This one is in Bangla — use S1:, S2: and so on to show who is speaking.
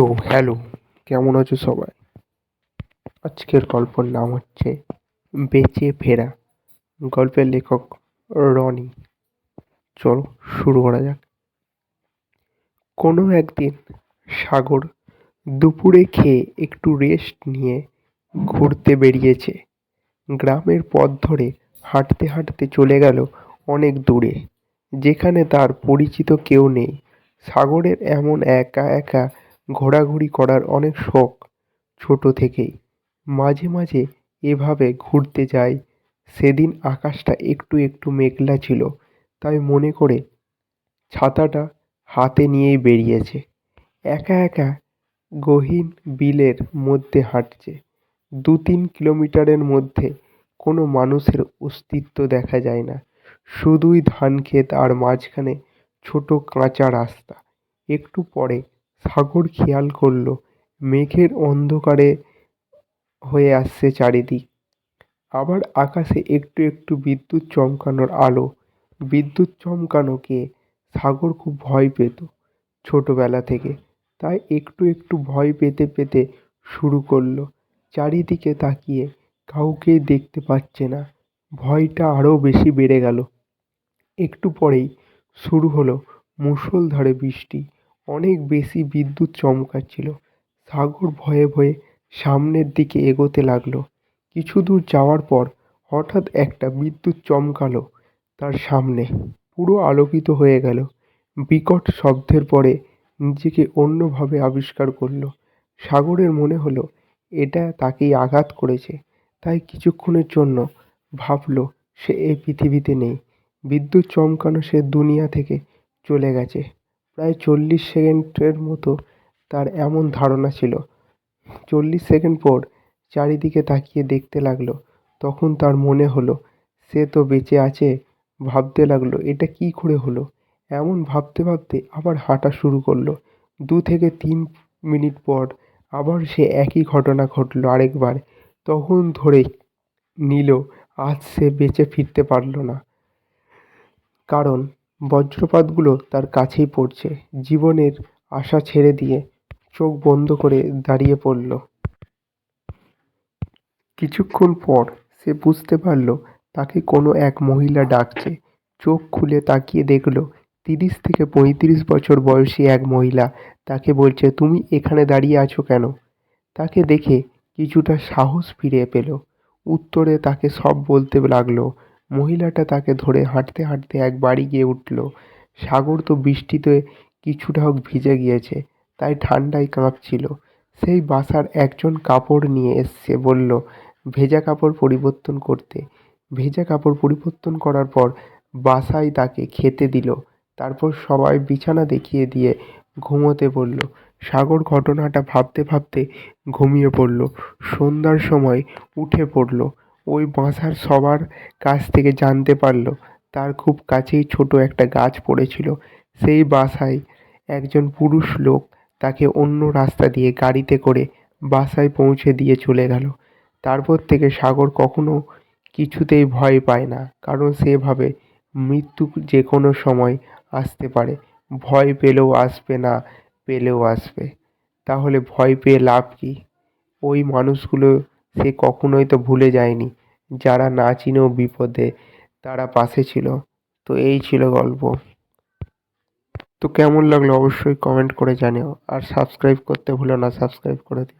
S1: তো হ্যালো, কেমন আছো সবাই? আজকের গল্পর নাম হচ্ছে বেঁচে ফেরা। গল্পের লেখক রনি। চলো শুরু করা যাক। কোনো একদিন সাগর দুপুরে খেয়ে একটু রেস্ট নিয়ে ঘুরতে বেরিয়েছে। গ্রামের পথ ধরে হাঁটতে হাঁটতে চলে গেল অনেক দূরে, যেখানে তার পরিচিত কেউ নেই। সাগরের এমন একা একা ঘোরাঘুরি করার অনেক শখ ছোট থেকেই। মাঝে মাঝে এভাবে ঘুরতে যাই। সেদিন আকাশটা একটু একটু মেঘলা ছিল, তাই মনে করে ছাতাটা হাতে নিয়েই বেরিয়েছে। একা একা গহীন বিলের মধ্যে হাঁটছে। দু তিন কিলোমিটারের মধ্যে কোনো মানুষের অস্তিত্ব দেখা যায় না। শুধুই ধান ক্ষেত আর মাঝখানে ছোট কাঁচা রাস্তা। একটু পরে সাগর খেয়াল করল, মেঘের অন্ধকারে হয়ে আসছে চারিদিক। আবার আকাশে একটু একটু বিদ্যুৎ চমকানোর আলো। বিদ্যুৎ চমকানোকে সাগর খুব ভয় পেত ছোটবেলা থেকে। তাই একটু একটু ভয় পেতে পেতে শুরু করল। চারিদিকে তাকিয়ে কাউকে দেখতে পাচ্ছে না। ভয়টা আরও বেশি বেড়ে গেল। একটু পরেই শুরু হলো মুষলধারে বৃষ্টি। অনেক বেশি বিদ্যুৎ চমকাচ্ছিল। সাগর ভয়ে ভয়ে সামনের দিকে এগোতে লাগল। কিছু দূর যাওয়ার পর হঠাৎ একটা বিদ্যুৎ চমকালো তার সামনে। পুরো আলোকিত হয়ে গেল। বিকট শব্দের পরে নিজেকে অন্যভাবে আবিষ্কার করল। সাগরের মনে হলো, এটা তাকেই আঘাত করেছে। তাই কিছুক্ষণের জন্য ভাবলো, সে এই পৃথিবীতে নেই। বিদ্যুৎ চমকানো সে দুনিয়া থেকে চলে গেছে। প্রায় চল্লিশ সেকেন্ডের মতো তার এমন ধারণা ছিল। চল্লিশ সেকেন্ড পর চারিদিকে তাকিয়ে দেখতে লাগল, তখন তার মনে হলো, সে তো বেঁচে আছে। ভাবতে লাগল, এটা কী করে হলো? এমন ভাবতে ভাবতে আবার হাঁটা শুরু করল। দু থেকে তিন মিনিট পর আবার সে একই ঘটনা ঘটলো আরেকবার, তখন ধরে নিল, আজ সে বেঁচে ফিরতে পারল না। কারণ বজ্রপাতগুলো তার কাছেই পড়ছে। জীবনের আশা ছেড়ে দিয়ে চোখ বন্ধ করে দাঁড়িয়ে পড়ল। কিছুক্ষণ পর সে বুঝতে পারল, তাকে কোনো এক মহিলা ডাকছে। চোখ খুলে তাকিয়ে দেখল, তিরিশ থেকে পঁয়ত্রিশ বছর বয়সী এক মহিলা তাকে বলছে, তুমি এখানে দাঁড়িয়ে আছো কেন? তাকে দেখে কিছুটা সাহস ফিরে পেল। উত্তরে তাকে সব বলতে লাগল মহিলাটা তাকে ধরে হাঁটতে হাঁটতে এক বাড়ি গিয়ে উঠল। সাগর তো বৃষ্টিতে কিছুটা হোক ভিজে গিয়েছে, তাই ঠান্ডায় কাঁপছিল। সেই বাসার একজন কাপড় নিয়ে এসছে, বলল, ভেজা কাপড় পরিবর্তন করতে। ভেজা কাপড় পরিবর্তন করার পর বাসায় তাকে খেতে দিল। তারপর সবাই বিছানা দেখিয়ে দিয়ে ঘুমোতে বলল। সাগর ঘটনাটা ভাবতে ভাবতে ঘুমিয়ে পড়ল। সন্ধ্যার সময় উঠে পড়ল। ওই বাসার সবার কাছ থেকে জানতে পারল, তার খুব কাছেই ছোট একটা গাছ পড়েছিল। সেই বাসায় একজন পুরুষ লোক তাকে অন্য রাস্তা দিয়ে গাড়িতে করে বাসায় পৌঁছে দিয়ে চলে গেল। তারপর থেকে সাগর কখনো কিছুতেই ভয় পায় না, কারণ সে ভাবে মৃত্যু যে কোনো সময় আসতে পারে। ভয় পেলেও আসবে না, পেলেও আসবে। তাহলে ভয় পেয়ে লাভ কী? ওই মানুষগুলো সে কখনোই তো ভুলে যায়নি। যারা না চিনেও বিপদে, তারা পাশে ছিল। তো এই ছিল গল্প। তো কেমন লাগল অবশ্যই কমেন্ট করে জানিও। আর সাবস্ক্রাইব করতে ভুলো না সাবস্ক্রাইব করে দিও।